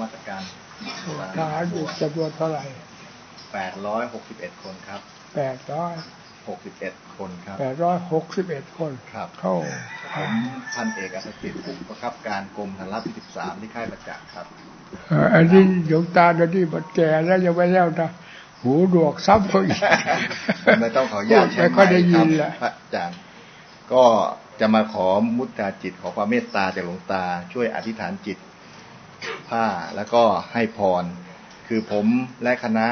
มัสการทหารอยู่จำนวนเท่าไหร่แปดร้อยหกสิบเอ็ดคนครับแปดร้อยหกสิบเอ็ดคนครับแปดร้อยหกสิบเอ็ดคนครับเข้าผมพันเอกอัศจิตผู้บังคับการกรมฐานราบที่สิบสามที่ค่ายประจักษ์ครับเอ่ออันนี้หลวงตาเดี๋ยวนี้มันแก่แล้วยังไม่แล้วนะหูหนวกซ้ำเขาอีกไม่ต้องขออนุญาตพูดไม่ค่อยได้ยินคแหรัละบพระอาจารย์ก็จะมาขอมุตตาจิตขอความเมตตาจากหลวงตา ช่วยอธิษฐานจิต ผ้าแล้วก็ให้พร คือผมและคณะ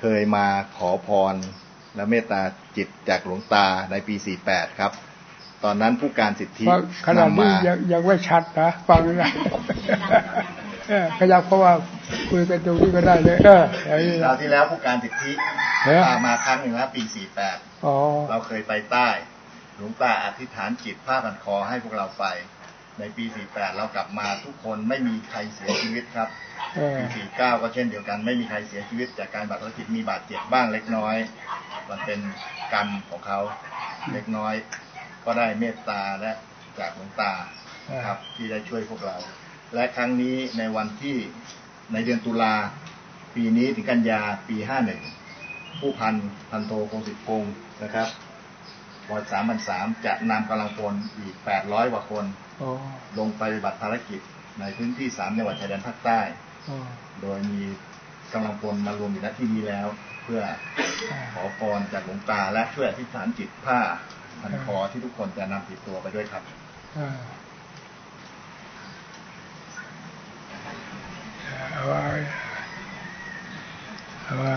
เคยมาขอพร และเมตตาจิตจากหลวงตาในปี 48 ครับ ตอนนั้นผู้การสิทธิเพราะขนาดนำนี้มายังยังไม่ชัดนะฟังนะเออขยับเพราะว่าคุยกันตรงนี้ก็ได้เลยเอออย่างนี้คราวนะที่แล้วผู้การสิทธิเออพามาครั้งหนึ่งแล้วปี 48อ๋อเราเคยไปใต้ หลวงตาอธิษฐานจิตผ้าพันคอให้พวกเราไป ในปี 48 เรากลับมาทุกคนไม่มีใครเสียชีวิตครับเออปี 49 ก็เช่นเดียวกัน ไม่มีใครเสียชีวิต จากการบาดภารกิจมีบาดเจ็บบ้างเล็กน้อย มันเป็นกรรมของเขาเล็กน้อย ก็ได้เมตตาและจากหลวงตาครับที่ได้ช่วยพวกเรา และครั้งนี้ในวันที่ในเดือนตุลาปีนี้ถึงกันยาปี 51 ผู้พันพันโทคงสิทธิ์พงศ์นะครับบอยสามพันสามจะนำกำลังพลอีก 800กว่าคนอ๋อ ลงไปปฏิบัติภารกิจในพื้นที่สามจังหวัดชายแดนภาคใต้อ๋อโดยมีกำลังพลมารวมอยู่ณที่นี้แล้ว เพื่อขอพรจากหลวงตาและช่วยอธิษฐานจิตผ้าพันคอที่ทุกคนจะนำติดตัวไปด้วยครับอ่าเอาไว้เอาไว้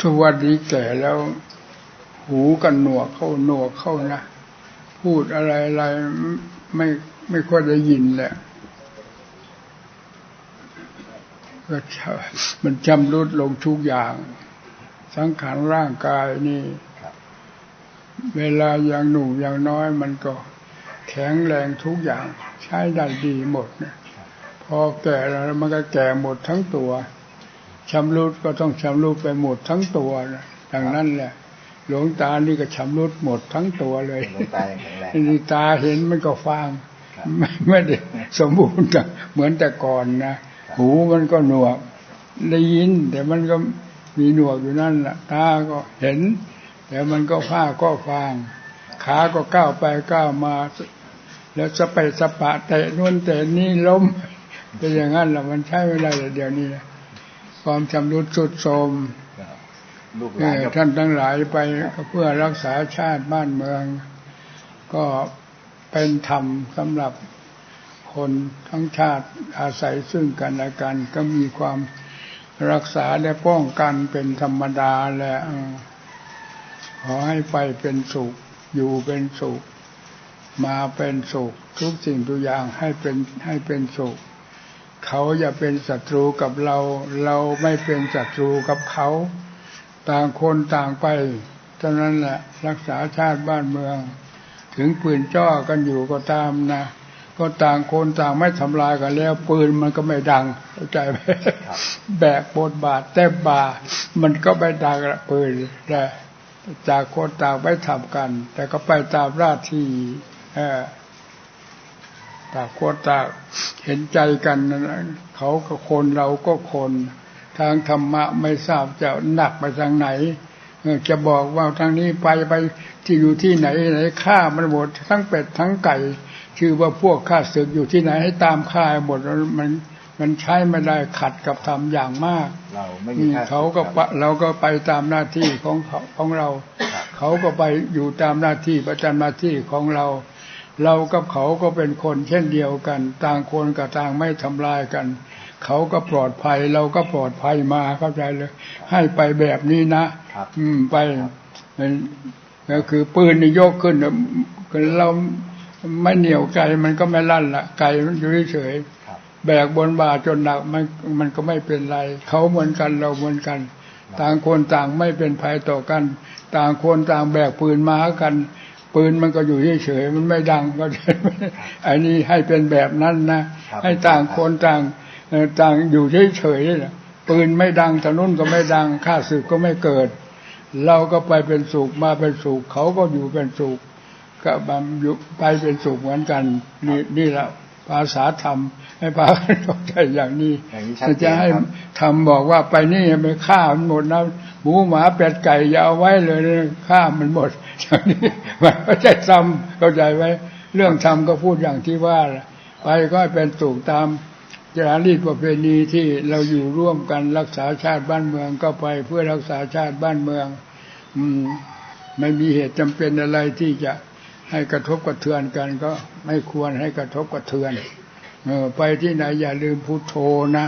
ทุกวันนี้แก่แล้ว หูกันหนวกเข้าหนวกเข้านะพูดอะไรอะไรไม่ไม่ค่อยได้ยินแหละก็มันจำรุดลงทุกอย่าง สังขารร่างกายนี่ เวลายังหนุ่มยังน้อยมันก็แข็งแรงทุกอย่าง ใช้ได้ดีหมดเนี่ยพอแก่แล้วมันก็แก่หมดทั้งตัวชำรุดก็ต้องชำรุดไปหมดทั้งตัวนะดังนั้นแหละ หลวงตานี่ก็ชำรุดหมดทั้งตัวเลยหลวงตายังแข็งแรงนี่ตาเห็นมันก็ฟางครับไม่ไม่ได้สมบูรณ์กับเหมือนแต่ก่อนนะหูมันก็หนวกได้ยิน แต่มันก็มีหนวกอยู่นั่นแหละตาก็เห็น แต่มันก็ผ้าก็ฟาง ขาก็ก้าวไปก้าวมา แล้วสเปะสปะเตะนู่นเตะนี่ล้มเป็นอย่างนั้นแหละมันใช้ไม่ได้เลยเดี๋ยวนี้นะความชำรุดสุดโทรมครับ ลูกหลานท่านทั้งหลายไปเพื่อรักษาชาติบ้านเมือง ก็เป็นธรรมสำหรับคนทั้งชาติอาศัยซึ่งกันและกัน ก็มีความรักษาและป้องกันเป็นธรรมดาแหละขอให้ไปเป็นสุข อยู่เป็นสุข มาเป็นสุข ทุกสิ่งทุกอย่างให้เป็นให้เป็นสุข เขาอย่าเป็นศัตรูกับเรา เราไม่เป็นศัตรูกับเขา ต่างคนต่างไปเท่านั้นแหละรักษาชาติบ้านเมือง ถึงปืนจ้อกันอยู่ก็ตามนะก็ต่างคนต่างไม่ทำลายกันแล้ว ปืนมันก็ไม่ดังเข้าใจไหมครับแบกบทบาทเต็มบา มันก็ไม่ดังละปืนนะจากคนต่างไม่ทำกัน แต่ก็ไปตามหน้าที่เออต่างคนต่างเห็นใจกันนะเขาก็คนเราก็คน ทางธรรมะไม่ทราบจะหนักไปทางไหนเออจะบอกว่าทางนี้ไปไปที่อยู่ที่ไหนไหนฆ่ามันหมดทั้งเป็ดทั้งไก่ ชื่อว่าพวกข้าศึกอยู่ที่ไหนให้ตามฆ่าหมดแล้วมันมันใช้ไม่ได้ขัดกับธรรมอย่างมากเราไม่อืมีมค่เขาก็ปะเราก็ไปตามหน้าที่ของเขาของเราครับเขาก็ไปอยู่ตามหน้าที่ประจำหน้าที่ของเรา เรากับเขาก็เป็นคนเช่นเดียวกัน ต่างคนกับต่างไม่ทำลายกัน เขาก็ปลอดภัยเราก็ปลอดภัยมาเข้าใจเลย ให้ไปแบบนี้นะครับอืมไปมันก็คือปืนนี่ยกขึ้นนะคือเราไม่เหนียวไกลมันก็ไม่ลั่นละไกลมันอยู่เฉยๆครับแบกบนบ่าจนหนักมันมันก็ไม่เป็นไร เขาเหมือนกันเราเหมือนกัน ต่างคนต่างไม่เป็นภัยต่อกัน ต่างคนต่างแบกปืนมาหากัน ปืนมันก็อยู่เฉยๆมันไม่ดังก็อันนี้ให้เป็นแบบนั้นนะครับให้ต่างคนต่างเอ่อ ต่างอยู่เฉยๆนะปืนไม่ดังถนนก็ไม่ดังข้าศึกก็ไม่เกิด เราก็ไปเป็นสุขมาเป็นสุขเขาก็อยู่เป็นสุขก็บำอยู่ไปเป็นสุขเหมือนกันนี่นี่แหละภาษาธรรมให้พากันเข้าใจอย่างนี้อย่างนี้ชัดเจจะนให้ครับทำบอกว่าไปนี่ไปฆ่ามันหมดนะหมูหมาเป็ดไก่อย่าเอาไว้เลยนะฆ่ามันหมดอย่างนี้มันไม่ใช่ทำเข้าใจไว้ เรื่องทำก็พูดอย่างที่ว่าแหละไปก็ให้เป็นถูกตาม จารีตประเพณีที่เราอยู่ร่วมกันรักษาชาติบ้านเมืองก็ไปเพื่อรักษาชาติบ้านเมือง อืมไม่มีเหตุจำเป็นอะไรที่จะให้กระทบกระเทือนกัน ก็ไม่ควรให้กระทบกระเทือนเออไปที่ไหนอย่าลืมพุทโธนะ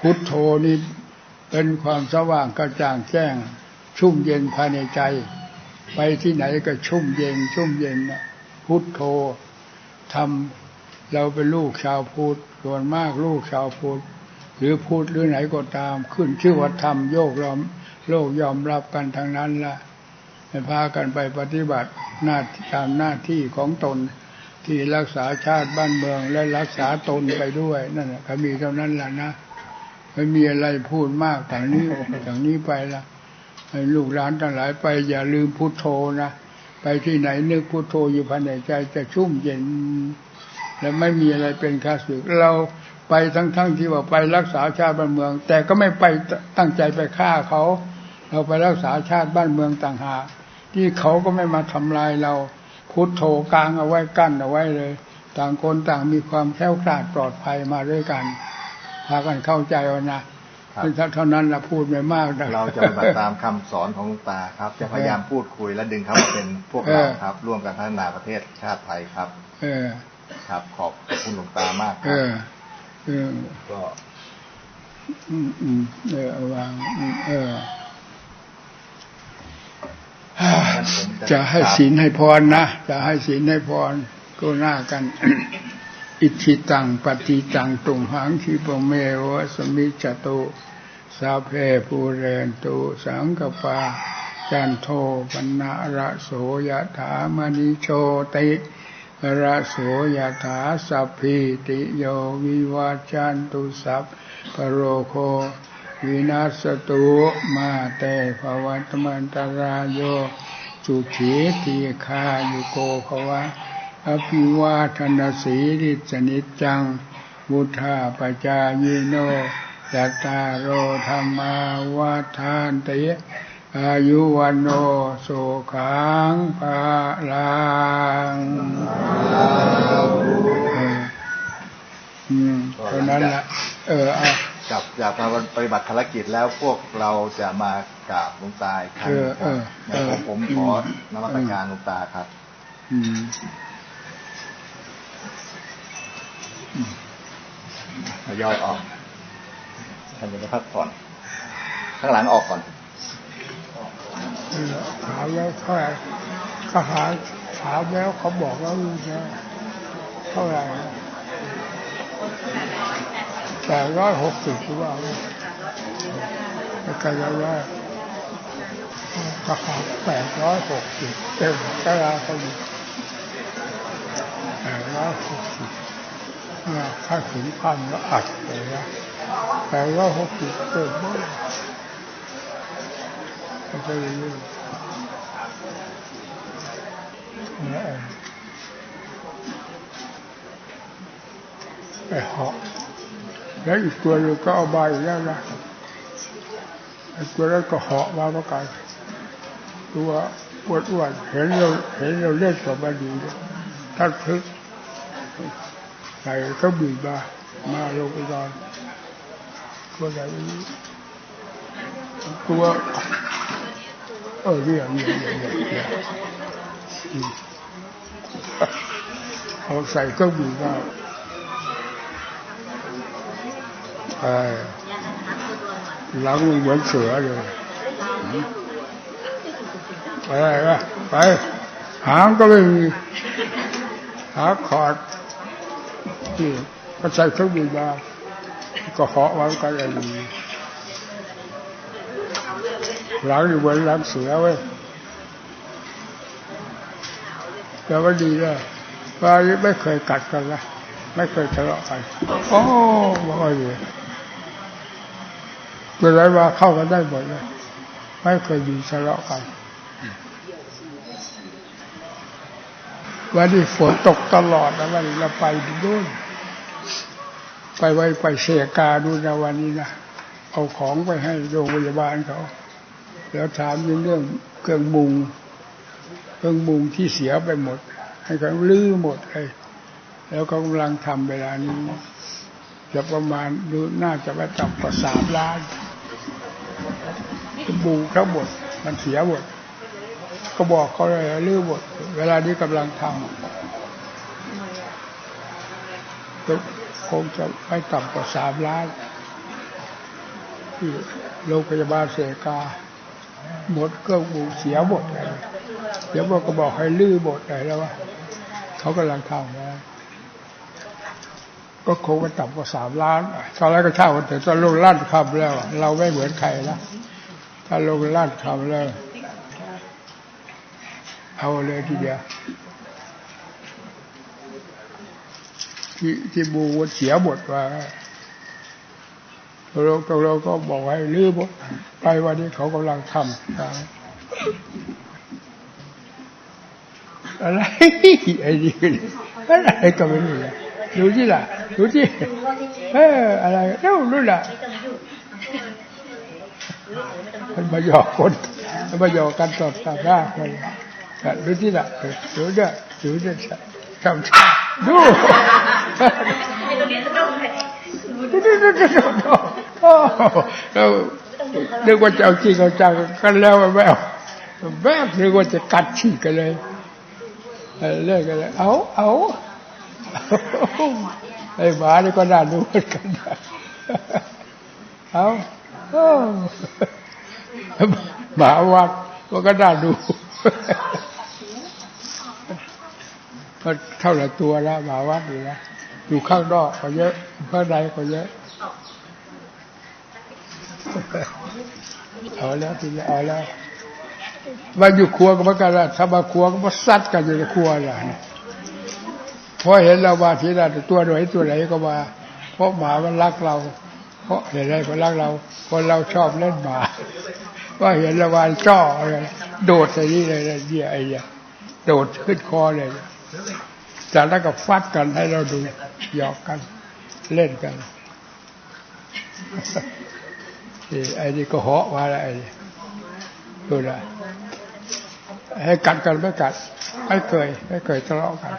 พุทโธนี่เป็นความสว่างกระจ่างแจ้ง ชุ่มเย็นภายในใจ ไปที่ไหนก็ชุ่มเย็น ชุ่มเย็นนะพุทโธทำ เราเป็นลูกชาวพุทธส่วนมากลูกชาวพุทธหรือพุทธหรือไหนก็ตาม ขึ้นชื่อว่าธรรมโยกยอมโลกยอมรับกันทางนั้นละให้พากันไปปฏิบัติหน้าตามหน้าที่ของตนที่รักษาชาติบ้านเมืองและรักษาตนไปด้วยนั่นแหละก็มีเท่านั้นแหละนะไม่มีอะไรพูดมากทางนี้ทางนี้ไปละให้ลูกหลานทั้งหลายไปอย่าลืมพุทโธนะไปที่ไหนนึกพุทโธอยู่ภายในใจจะชุ่มเย็น และไม่มีอะไรเป็นข้าศึกเราไปทั้งๆทที่ว่าไปรักษาชาติบ้านเมือง แต่ก็ไม่ไปตั้งใจไปฆ่าเขา เราไปรักษาชาติบ้านเมืองต่างหากที่เขาก็ไม่มาทำลายเราพุทโธกลางเอาไว้กั้นเอาไว้เลย ต่างคนต่างมีความแคล้วคลาดปลอดภัยมาด้วยกันพากันเข้าใจเอานะครับเท่านั้นละพูดไม่มากนะเราจะปฏิบัติตามคำสอนของหลวงตาครับ จะพยายามพูดคุยและดึงเขามาเป็นพวกเราครับ ร่วมกันพัฒนาประเทศชาติไทยครับ เออ ครับ ขอบคุณหลวงตามากคเอรับอเออก็อืมอืมเออเอาวางอืมเออผมจะให้ศีลให้พรนะ จะให้ศีลให้พรก็หน้ากัน อิทิตังปฏิตังตุงหังคิปะเมวะสมิจจตุสาเพปูเรนตุสังกปาจันโทปนะระโสยถามณิโชติ ระโสยถาสัพพิติโยวิวาจันตุสัพปโรโควินาสตุมาเตภวัตมันตรายโยสุขีทีคายุโกภวะอภิวาทนาสีริสนิจังบุธาปจายโนยัตารโอธรรมาวาทานติ อายุวันโนสุขังภาลังเอออืมเท่านั้นละเออเอากับจากมาปฏิบัติภารกิจแล้วพวกเราจะมากราบหลวงตาอีกครั้งหนึ่งครับเออเออเดี๋ยวผมเออขอนมัสการหลวงตาครับอืมทยอยออกท่านจะได้พักผ่อน ข้างหลังออกก่อน ถาแล้วเท่าไหร่ก็หาถามแล้วเขาบอกแล้วนะเท่าไหร่แปดร้อยหกสิบหรือเปล่าแล้วก็ยังว่าก็หาแปดร้อยหกสิบเต็มตลาเขาอยู่แปดร้อยหกสิบนะถ้าถึงพันก็อัดเลยนะแปดร้อยหกสิบเต็มหมดก็จะเรื่อย ๆนะเออไปเหาะแล้วอีกตัวหนึงก็เอาใบอีกแล้วนะไอ้ตัวนั้นก็เหาะมาเหมือนกันตัวปวดอ้วนเห็นเราเห็นเราเล่นกับมันดีเลยถ้าพลิกใส่ก็บีบมามาลงไปนอนตัวไหนไม่ตัวเออเนี่ยเนี่ยเนี่ยเนี่ย เอาใส่เครื่องบินมาเออหลังมันเหมือนเสือเลยไปไปไปหางก็ไม่มีหาขอดนี่ก็ใส่เครื่องบินมาก็เหาะไว้กันอะไรหลังอยู่บนหลังเสือเว้ย แต่ว่าดีเลยว่าไม่เคยกัดกันนะไม่เคยทะเลาะกันโอ้บอกว่าอยู่เวลาว่าเข้ากันได้หมดเลยไม่เคยมีทะเลาะกันวันนี้ฝนตกตลอดนะวันนี้เราไปนู่นไปไว้ไปเสียกาดูนะวันนี้นะเอาของไปให้โรงพยาบาลเขา แล้วถามเรื่องเครื่องมุง รื่องมุงที่เสียไปหมด ให้เขาลื้อหมดเลยแล้วก็กำลังทำเวลานี้ จะประมาณดูน่าจะไม่ต่ำกว่าสามล้านมุงทั้งหมดมันเสียหมดก็บอกเขาเลยลื้อหมดเวลานี้กำลังทำก็คงจะไม่ต่ำกว่าสามล้านที่โรงพยาบาลเสกาหมดเครื่องมือเสียหมดเลย ดี๋ยวบอกก็บอกให้ลื้อหมดเลยแล้วว่าเขากำลังทำนะก็คงไม่ต่ำกว่าสามล้านตอนแรกก็เช่าแต่ตอนลงล้านคำแล้ว เราไม่เหมือนใครนะถ้าลงล้านคำแล้ว เอาเลยทีเดียวที่ที่บูวันเสียหมดว่าเราเราก็บอกให้ลื้อหมดไปวันนี้เขากำลังทำนะ อะไรไอ้นี่อะไรก็ไม่รู้เลยดูที่ล่ะดูที่เอออะไรเอ้ารู้ล่ะมันมาหยอกคนมันมาหยอกกันตอบตาบ้าคนดูที่ล่ะดูเด้อดูเด้อทำดูดูดูดูดูดูเราเรียกว่าจะเอาจริงเอาจังกันแล้วไม่เอาแบบเรียกว่าจะกัดฉีกกันเลย เลิกกันเลยเอาเอาไอ้หมานี่ก็น่าดูเหมือนกันเอาหมาวัดมันก็น่าดูก็เท่าไหร่ตัวแล้วหมาวัดนี่นะอยู่ข้างนอกก็เยอะข้างในก็เยอะเอาแล้วทีนี้เอาแล้ว มาอยู่ครัวก็เหมือนกันละถ้ามาครัวก็มาซัดกันอยู่ในครัวล่ะเพราะเห็นเรามาทีนั้นตัวไหนตัวไหนก็มา เพราะหมามันรักเรา เพราะเห็นอะไรมันรักเรา คนเราชอบเล่นหมาว่าเห็นละวานจ้ออะไรโดดใส่นี่เลยเนี่ยไอ้เนี่ยโดดขึ้นคอเลยจากนั้นก็ฟัดกันให้เราดูหยอกกัน เล่นกันไอ้นี่ก็เหาะมาแล้วไอ้ดูนะ ให้กัดกันไม่กัด ไม่เคย ไม่เคยทะเลาะกัน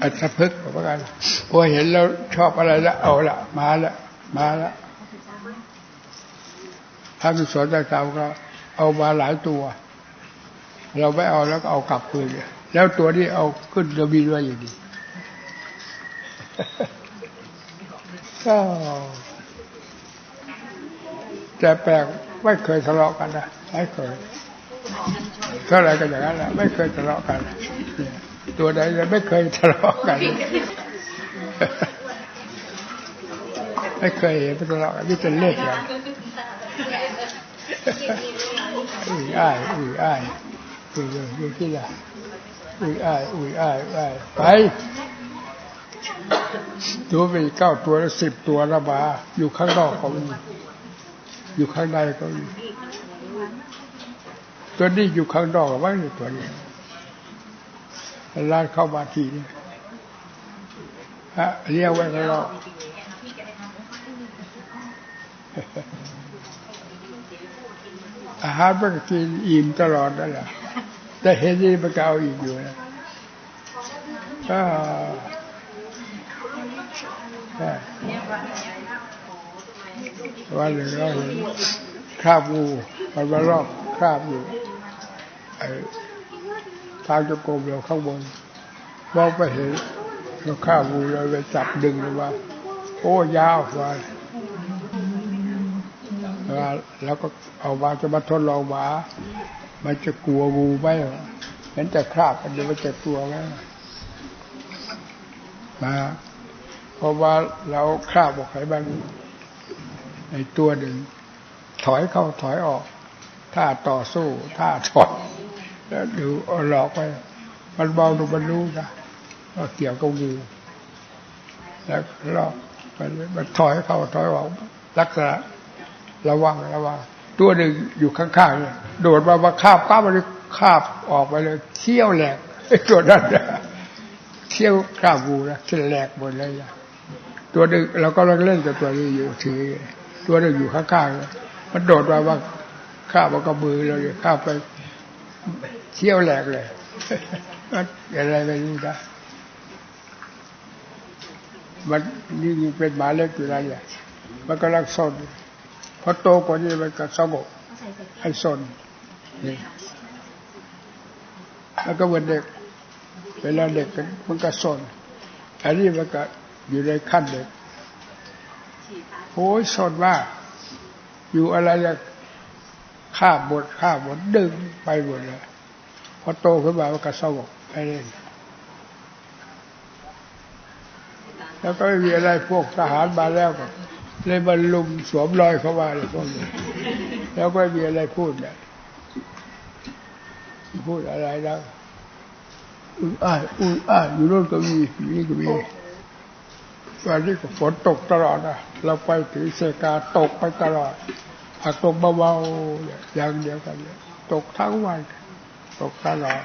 อัศพึกเหมือนกันพอเห็นแล้วชอบอะไรแล้วเอาละมาละมาละถ้ามีสวนต่างๆก็เอามาหลายตัว เราไม่เอาแล้วก็เอากลับคืนแล้วตัวนี้เอาขึ้นจะมีด้วยอย่างดีก็แต่แปลก ไม่เคยทะเลาะกันนะไม่เคยเท่าไรกันอย่างนั้นแหละไม่เคยทะเลาะกัน ตัวใดจะไม่เคยทะเลาะกัน ไม่เคยเห็นทะเลาะกันนี่เป็นเลขกันอุ้ยอ้ายอุ้ยอ้ายอุ้ยอยู่ที่ไหนอุ้ยอ้ายอุ้ยอ้ายอ้ายไปตัวไปเก้าตัวแล้วสิบตัวระบาอยู่ข้างนอกก็มี อยู่ข้างในก็มีตัวนี้อยู่ข้างนอกไว้ในตัวนี้ลาดเข้ามาทีนี้ฮะเรียกไว้ข้างนอกอาหารมันก็กินอิ่มตลอดนั่นแหละแต่เห็นนี่มันก็เอาอีกอยู่นะก็ วันหนึ่งเราเห็นคราบงูมันมารอบคราบอยู่ทางจงกรมเราข้างบนมองไปเห็นเราคราบงูเราไปจับดึงเลยว่า โอ้ยาวว่าแล้วก็เอามาจะมาทดลองหมามันจะกลัวงูไหมเห็นแต่คราบมันจะมันจะกลัวไหมมาเพราะว่าเราคราบบอกให้มัน ในตัวหนึ่ง ถอยเข้าถอยออก ถ้าต่อสู้ถ้าถอยแล้วดูหลอกไป มันเบาดูมันรู้นะว่าเกี่ยวกับงูแล้วลอกมันมันถอยเข้าถอยออกลักษณะระวังระวังตัวหนึ่งอยู่ข้างๆเนี่ยโดดมามาคาบก้ามันคาบออกไปเลยเที่ยวแหลกตัวนั้นน่ะเที่ยวคาบงูนะเที่ยวแหลกหมดเลยอะตัวหนึ่งเราก็เล่นกับตัวนี้อยู่ถือ ตัวหนึ่งอยู่ข้างๆมันโดดมาว่าข้าบมันก็มือเราเลยข้าไปเที่ยวแหลกเลยอะไรไม่รู้นะมันนี่เป็นหมาเล็กอยู่แล้วเนี่ยมันก็รักซนพอโตกว่านี้มันก็สงบให้ซนนี่แล้วก็เหมือนเด็ก เวลาเด็กมันก็ซนอันนี้มันก็อยู่ในขั้นเด็ก โอ้ยซนมากอยู่อะไรจะข้าบทข้าบทดึงไปหมดเลยพอโตขึ้นมามันก็สงบไปเล่นแล้วก็ไม่มีอะไรพวกทหารมาแล้วก็เลยบรรลุมสวมรอยเข้ามาเลยพวกนี้แล้วก็ไม่มีอะไรพูดเนี่ยพูดอะไรแล้วอุ้ยอ้ายอุ้ยอ้ายอยู่โน่นก็มีอยู่นี่ก็มี วันนี้ก็ฝนตกตลอดนะเราไปถือเซกาตกไปตลอดหากตกเบาๆอย่างเดียวกันเลยตกทั้งวัน ตกตลอด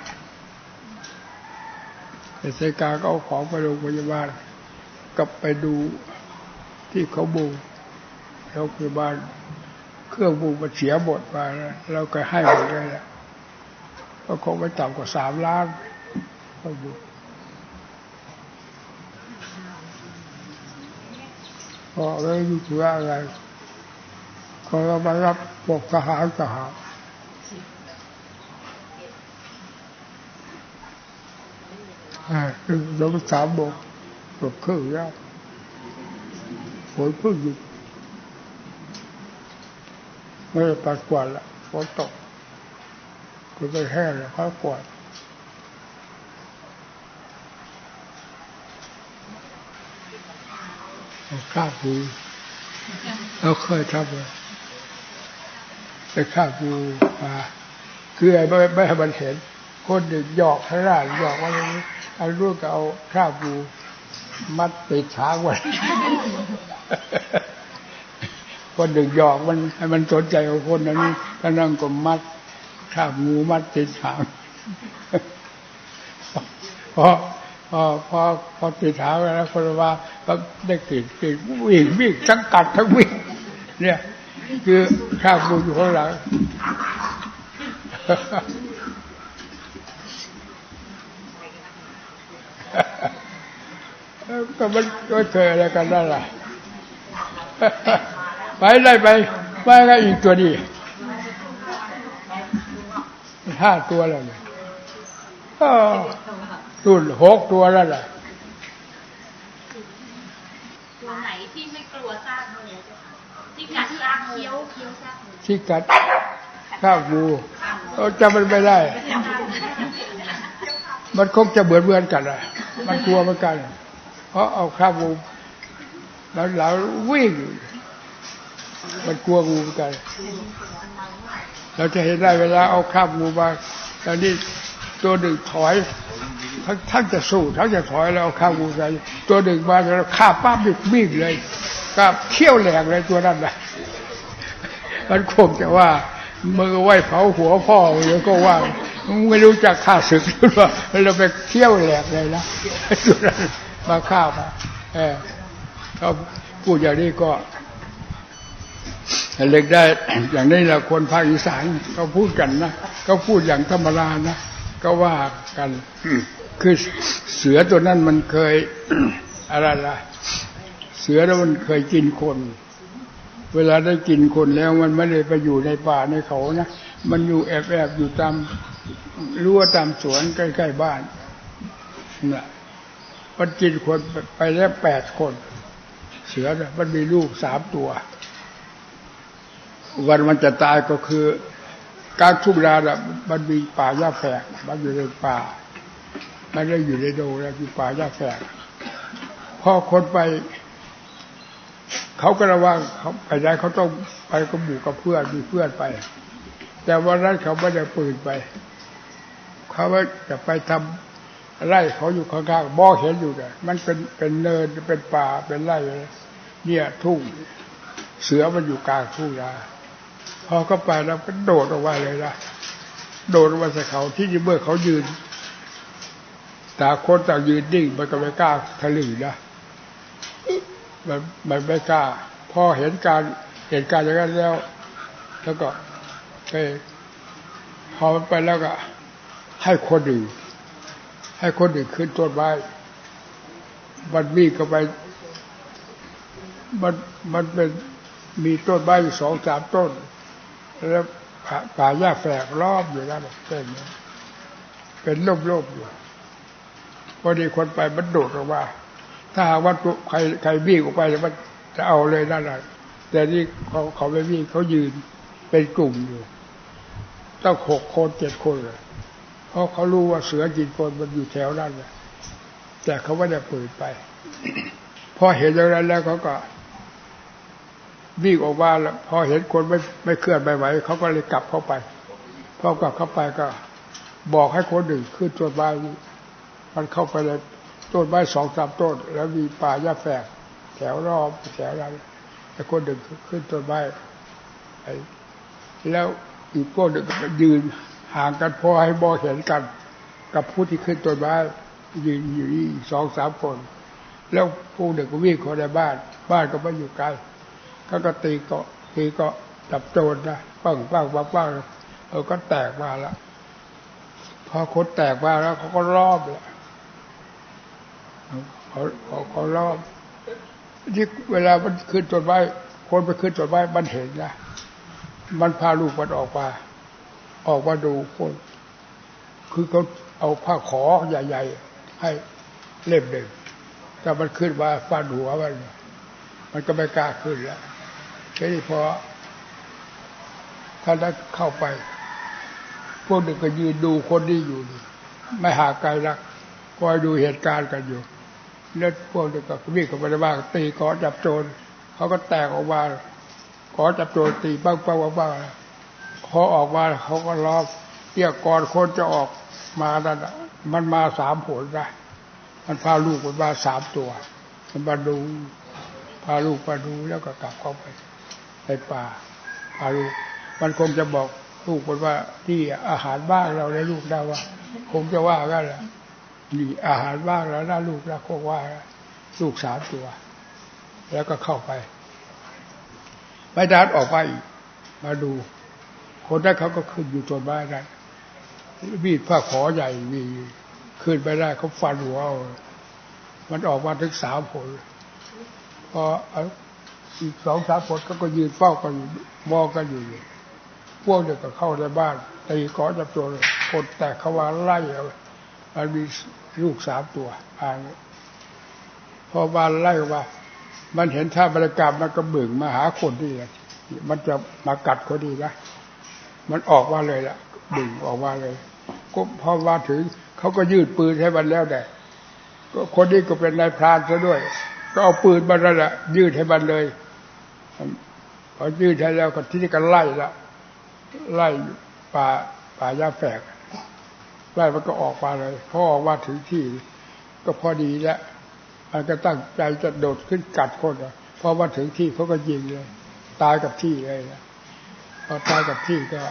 เซกาก็เอาของไปโรงพยาบาลกลับไปดูที่เขาบูโรงพยาบาลเครื่องบูมันเสียหมดมาแล้วเราก็ให้หมดเลยแหละก็คงไม่ต่ำกว่าสามล้านเขาบู พอไม่รู้ถือว่าอะไรก็เรามารับพวกทหารทหารเราไปสามโมงเกือบครึ่องแล้วฝนเพิ่งหยุดไม่ได้ปัดกวาดละฝนตกคือไปแห้งแล้วเขากวาด เอาข้าวปูเราเคยทำเลยไปข้าวปูมาคือไอ้ไม่ไม่ให้มันเห็น คนหนึ่งหยอกข้างล่างหยอกว่าอย่างนี้ไอ้ลูกก็เอาข้าวปูมัดปิดช้าไว้คนหนึ่งหยอกมันให้มันสนใจของคนนั้นนี่ก็นั่งก็มัดข้าวงูมัดติดช้างพอ พอพอพอติดช้างแล้วคนว่าก็ได้กลิ่นกลิ่นวิ่งวิ่งทั้งกัดทั้งวิ่งเนี่ย คือข้าวงูอยู่ข้างหลังก็มันก็เคยอะไรกันนั่นแหละไปได้ไปไปก็อีกตัวนี้ห้าตัวแล้วเนี่ย ก็ตุนหกตัวแล้วแหละตัวไหนที่ไม่กลัวซากงูที่กัดซากเคี้ยวเคี้ยวซากงูที่กัดข้าวงูเราจำมันไม่ได้ มันคงจะเบือนเบือนๆกันอะมันกลัวเหมือนกัน เพราะเอาข้าวงูแล้วเราวิ่ง มันกลัวงูเหมือนกัน เราจะเห็นได้เวลาเอาข้ามงูมาตอนนี้ตัวหนึ่งถอย ทั้งทั้งจะสู้ทั้งจะถอยแล้วข้ามงูใส่ตัวหนึ่งมาแล้วข้าป้าบิดวิ่งเลยก็เขี้ยวแหลกเลยตัวนั้นนะมันคงจะว่ามือไหวเผาหัวพ่อเดี๋ยวก็ว่าไม่รู้จักฆ่าศึกหรือเปล่าเราไปเขี้ยวแหลกเลยนะตัวนั้นมาฆ่ามาเออเขาพูดอย่างนี้ก็เล็กได้อย่างนี้แหละคนภาคอีสานเขาพูดกันนะเขาพูดอย่างธรรมดานะ ก็ว่ากัน คือเสือตัวนั้นมันเคยอะไรล่ะ เสือแล้วมันเคยกินคน เวลาได้กินคนแล้วมันไม่ได้ไปอยู่ในป่าในเขานะ มันอยู่แอบแอบๆอยู่ตามรั้วตามสวนใกล้ๆบ้านน่ะมันกินคนไปแล้วแปดคน เสือน่ะมันมีลูกสามตัว วันมันจะตายก็คือ การทุ่งนาน่ะมันมีป่าหญ้าแฝกมันอยู่ในป่า มันได้อยู่ในโดงแล้วมีป่าหญ้าแฝกพอคนไป เขาก็ระวังเขาไปได้เขาต้องไปกับหมู่กับเพื่อนมีเพื่อนไป แต่วันนั้นเขาไม่ได้ปืนไป เขาว่าจะไปทำไร่เขาอยู่ข้างๆมองเห็นอยู่เลยมันเป็นเป็นเนินเป็นป่าเป็นไร่เลยเนี่ยทุ่ง เสือมันอยู่กลางทุ่งนา พอเข้าไปแล้วก็โดดออกมาเลยนะโดดลงมาใส่เขาที่เมื่อเขายืนต่างคนต่างยืนนิ่งมันก็ไม่กล้าทะลึ่งนะมันมันไม่กล้า พอเห็นการเหตุการอย่างนั้นแล้ว แล้วก็ไปพอมันไปแล้วก็ ให้คนอื่นให้คนอื่นขึ้นต้นไม้มันวิ่งเข้าไป มันมันเป็นมีต้นไม้อยู่สองสามต้น แล้วป่าหญ้าแฝกรอบอยู่นั่นเป็นเป็นร่มๆอยู่พอดีคนไปมันโดดออกมาถ้าว่าตัวใครใครวิ่งออกไปมันจะเอาเลยนั่นแหละแต่นี่เขาเขาไม่วิ่งเขายืนเป็นกลุ่มอยู่ต้องหกคนเจ็ดคนเลยเพราะเขารู้ว่าเสือกินคนมันอยู่แถวนั้นเลยแต่เขาไม่ได้เปิดไป พอเห็นอย่างนั้นแล้วเขาก็ วิ่งออกมาแล้วพอเห็นคนไม่ไม่เคลื่อนไปไหวเขาก็เลยกลับเข้าไปพอกลับเข้าไปก็ บอกให้คนหนึ่งขึ้นต้นไม้มันเข้าไปเลยต้นไม้สองสามต้น แล้วมีป่าหญ้าแฝกแถวรอบแถวนั้นไอ้คนหนึ่งขึ้นต้นไม้ไอ้แล้วอีกพวกหนึ่งก็ยืนห่างกันพอให้มองเห็นกัน กับผู้ที่ขึ้นต้นไม้ยืนอยู่นี่สองสามคน แล้วพวกหนึ่งก็วิ่งเข้าในบ้าน บ้านก็ไม่อยู่ไกล ก็ก็ตีเกาะตีเกาะจับโจรนะปังปังปังปังเออก็แตกมาแล้วพอคนแตกมาแล้วเขาก็รอบเลยเขาเขาเขารอบที่เวลามันขึ้นต้นไม้คนไปขึ้นต้นไม้มันเห็นนะมันพาลูกมันออกมา ออกมาดูคน คือเขาเอาผ้าขอใหญ่ๆให้เล่มหนึ่งแต่มันขึ้นมาฟาดหัวมันมันก็ไม่กล้าขึ้นแล้ว แค่พอท่านได้เข้าไป พวกหนึ่งก็ยืนดูคนที่อยู่นี่ไม่ห่างไกลนักคอยดูเหตุการณ์กันอยู่ แล้วพวกหนึ่งก็วิ่งเข้าไปในบ้านตีขอจับโจรเขาก็แตกออกมาขอจับโจรตีบ้างบ้างบ้างบ้าพอออกมาเขาก็รอบเรียกก่อนคนจะออกมานั่นมันมาสามผลนะมันพาลูกมันมาสามตัว มันมาดูพาลูกมาดูแล้วก็กลับเข้าไป ในป่าพาลูกมันคงจะบอกลูกมันว่าที่อาหารบ้างเราในลูกได้ว่า คงจะว่ากันแหละนี่อาหารบ้างแล้วนะลูกนะคงว่าลูกสามตัว แล้วก็เข้าไปไม่ดันออกไปมาดู คนนั้นเขาก็ขึ้นอยู่ตัวบ้านนั้นมีดผ้าขอใหญ่มีขึ้นไปได้เขาฟันหัวมันออกมาถึงสามผลพอ อีกสองสามคนก็ก็ยืนเฝ้ากันอยู่มองกันอยู่พวกเด็กก็เข้าในบ้านตีก้อนจับโจรคนแตกเขาว่าไล่เอามันมีลูกสามตัวอ่านพอบ้านไล่ว่า มันเห็นท่าบรรยากาศมันก็บึ่งมาหาคนที่มันจะมากัดคนดีนะมันออกมาเลยละบึ่งออกมาเลยก็พอมาถึงเขาก็ยืดปืนให้มันแล้วแต่ก็คนนี้ก็เป็นนายพรานซะด้วย ก็เอาปืนมาแล้วแหละยืดให้มันเลย พอยืดให้แล้วก็ที่นี่ก็ไล่ละไล่ป่าป่าหญ้าแฝกไล่มันก็ออกมาเลยพอออกมาถึงที่ ก็พอดีแล้วมันก็ตั้งใจจะโดดขึ้นกัดคนอะพอมาถึงที่เขาก็ยิงเลย ตายกับที่เลยนะพอตายกับที่ก็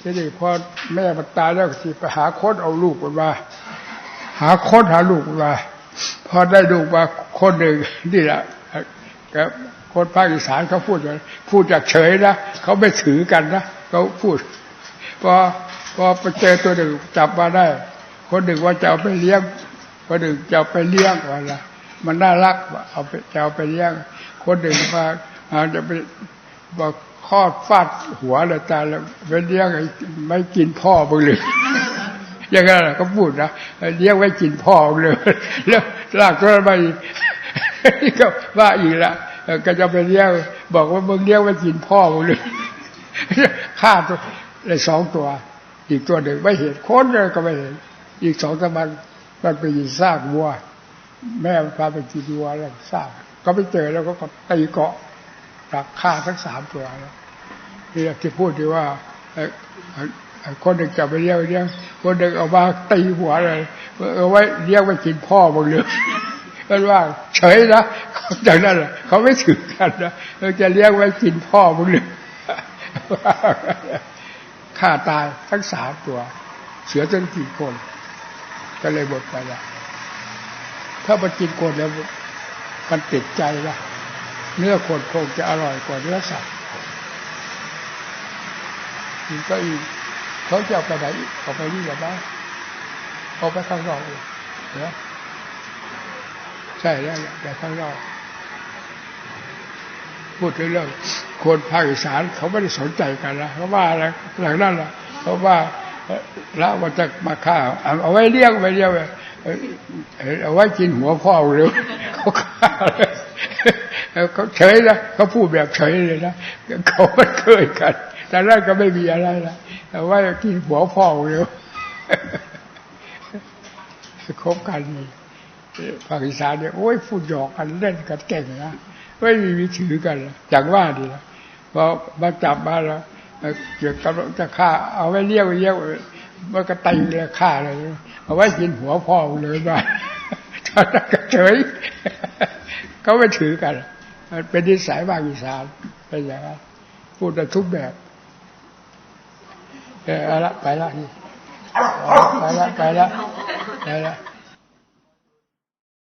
ทีนี้พอแม่มันตายแล้วทีไปหาคนเอาลูกมันมาหาคนหาลูกมันมาพอได้ลูกมาคนหนึ่งนี่แหละ กับคนภาคอีสานเขาพูดกันพูดจากเฉยนะเขาไม่ถือกันนะเขาพูดพอพอไปเจอตัวหนึ่งจับมาได้ คนหนึ่งว่าจะเอาไปเลี้ยงคนหนึ่งจะเอาไปเลี้ยงว่าละมันน่ารักว่าเอาไปจะเอาไปเลี้ยง คนหนึ่งมาอาจะไปบอกคลอดฟาดหัวเลยตายแล้วไปเลี้ยงไอ้ไม่กินพ่อมึงเลยอย่างนั้นเขาพูดนะเลี้ยงไว้กินพ่อเลย แล้วลากก็ไป ก็ว่าอีกละก็จะไปเลี้ยงบอกว่ามึงเลี้ยงไว้กินพ่อมึงเลยฆ่าตัวเลยสองตัว อีกตัวหนึ่งไม่เห็นค้นเลยก็ไม่เห็น อีกสองตัวมันมันไปยิงซากวัว แม่พาไปกินวัวแล้วซากก็ไปเจอแล้วก็ตีเกาะตักฆ่าทั้งสามตัวแล้วนี่ที่พูดที่ว่าคนหนึ่งจะไปเลี้ยงเลี้ยงคนหนึ่งเอามาตีหัวเลยเอาไว้เลี้ยงไว้กินพ่อมึงเลย เป็นว่าเฉยนะจากนั้นเขาไม่ถือกันนะเราจะเลี้ยงไว้กินพ่อมึงเลยฆฆ่าตายทั้งสามตัว เสือตั้งกี่คน ก็เลยหมดไปละถ้ามันกินคนแล้วมันติดใจละเนื้อคนคงจะอร่อยกว่าเนื้อสัตว์นี่ก็อีกเขาจะเอาไปไหนอีกไปนี่หรือเปล่าเอาไปข้างนอกอีกเนอะ ใช่แล้วแต่ข้างนอกพูดเรื่องคนภาคอีสานเขาไม่ได้สนใจกันนะเขาว่าอะไรหลังนั้นล่ะเขาว่าเอ่อละวันจะมาฆ่าเอาเอาไว้เลี้ยงไว้เลี้ยงไว้เอาไว้กินหัวพ่อเร็วเขาฆ่าเลยเขาเฉยนะเขาพูดแบบเฉยเลยนะเขาไม่เคยกันแต่แรกก็ไม่มีอะไรนะเอาไว้กินหัวพ่อเร็วคบกันนี่ ภาคอีสานเนี่ยโอ้ยพูดหยอกกันเล่นกันเก่งนะไม่มีวิถือกันอย่างว่าดีนะพอมาจับมาแล้วเอ่อเกี่ยวกับจะฆ่า เอาไว้เลี้ยวเลี้ยวมันก็ตีเลยฆ่าเลยเอาไว้กินหัวพ่อเลยบ้าตอนนั้นก็เฉยเขาไม่ถือกันมันเป็นนิสัยภาคอีสานเป็นอย่างนั้นพูดได้ทุกแบบเออเอาละไปละนี่ไปละไปละไปละ